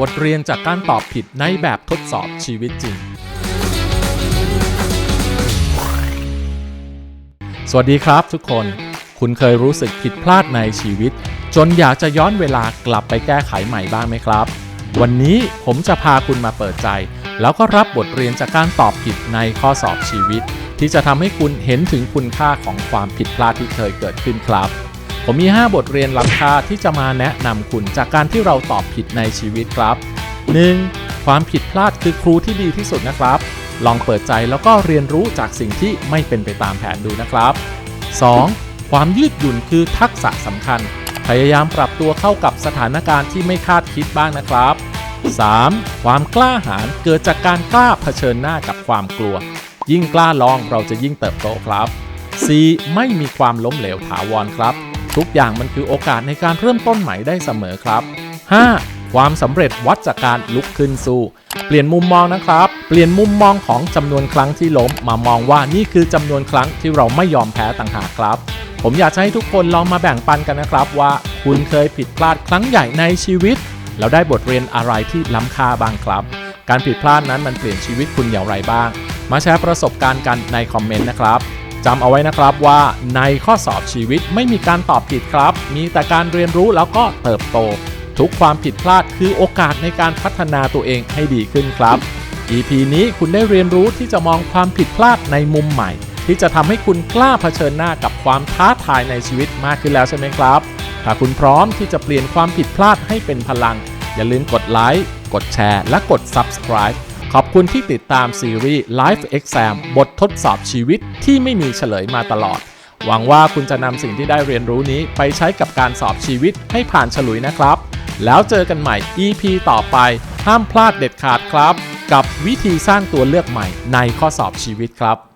บทเรียนจากการตอบผิดในแบบทดสอบชีวิตจริง สวัสดีครับทุกคน คุณเคยรู้สึกผิดพลาดในชีวิต จนอยากจะย้อนเวลากลับไปแก้ไขใหม่บ้างไหมครับ วันนี้ผมจะพาคุณมาเปิดใจ แล้วก็รับบทเรียนจากการตอบผิดในข้อสอบชีวิต ที่จะทำให้คุณเห็นถึงคุณค่าของความผิดพลาดที่เคยเกิดขึ้นครับ ผมมี 5 บทเรียนล้ำค่าที่จะมาแนะนำคุณจากการที่เราตอบผิดในชีวิตครับ 1. ความผิดพลาดคือครูที่ดีที่สุดนะครับ ลองเปิดใจแล้วก็เรียนรู้จากสิ่งที่ไม่เป็นไปตามแผนดูนะครับ 2. ความยืดหยุ่นคือทักษะสำคัญ พยายามปรับตัวเข้ากับสถานการณ์ที่ไม่คาดคิดบ้างนะครับ 3. ความกล้าหาญเกิดจากการกล้าเผชิญหน้ากับความกลัว ยิ่งกล้าลองเราจะยิ่งเติบโตครับ 4. ไม่มีความล้มเหลวถาวรครับ ทุกอย่างมันคือโอกาสในการเริ่มต้นใหม่ได้เสมอครับ 5. ความสำเร็จวัดจากการลุกขึ้นสู้ เปลี่ยนมุมมองนะครับ เปลี่ยนมุมมองของจำนวนครั้งที่ล้ม มามองว่านี่คือจำนวนครั้งที่เราไม่ยอมแพ้ต่างหากครับ ผมอยากให้ทุกคนลองมาแบ่งปันกันนะครับว่า คุณเคยผิดพลาดครั้งใหญ่ในชีวิต แล้วได้บทเรียนอะไรที่ล้ำค่าบ้างครับ การผิดพลาดนั้นมันเปลี่ยนชีวิตคุณอย่างไรบ้าง มาแชร์ประสบการณ์กันในคอมเมนต์นะครับ จำเอาไว้นะครับว่าในข้อสอบชีวิตไม่มีการตอบผิดครับ มีแต่การเรียนรู้แล้วก็เติบโต ทุกความผิดพลาดคือโอกาสในการพัฒนาตัวเองให้ดีขึ้นครับ EP นี้คุณได้เรียนรู้ที่จะมองความผิดพลาดในมุมใหม่ ที่จะทำให้คุณกล้าเผชิญหน้ากับความท้าทายในชีวิตมากขึ้นแล้วใช่ไหมครับ ถ้าคุณพร้อมที่จะเปลี่ยนความผิดพลาดให้เป็นพลัง อย่าลืมกดไลค์กดแชร์ และกด Subscribe ขอบคุณที่ติดตามซีรีส์ Life Exam บททดสอบชีวิตที่ไม่มีเฉลยมาตลอด หวังว่าคุณจะนำสิ่งที่ได้เรียนรู้นี้ไปใช้กับการสอบชีวิตให้ผ่านฉลุยนะครับ แล้วเจอกันใหม่ EP ต่อไป ห้ามพลาดเด็ดขาดครับ กับวิธีสร้างตัวเลือกใหม่ในข้อสอบชีวิตครับ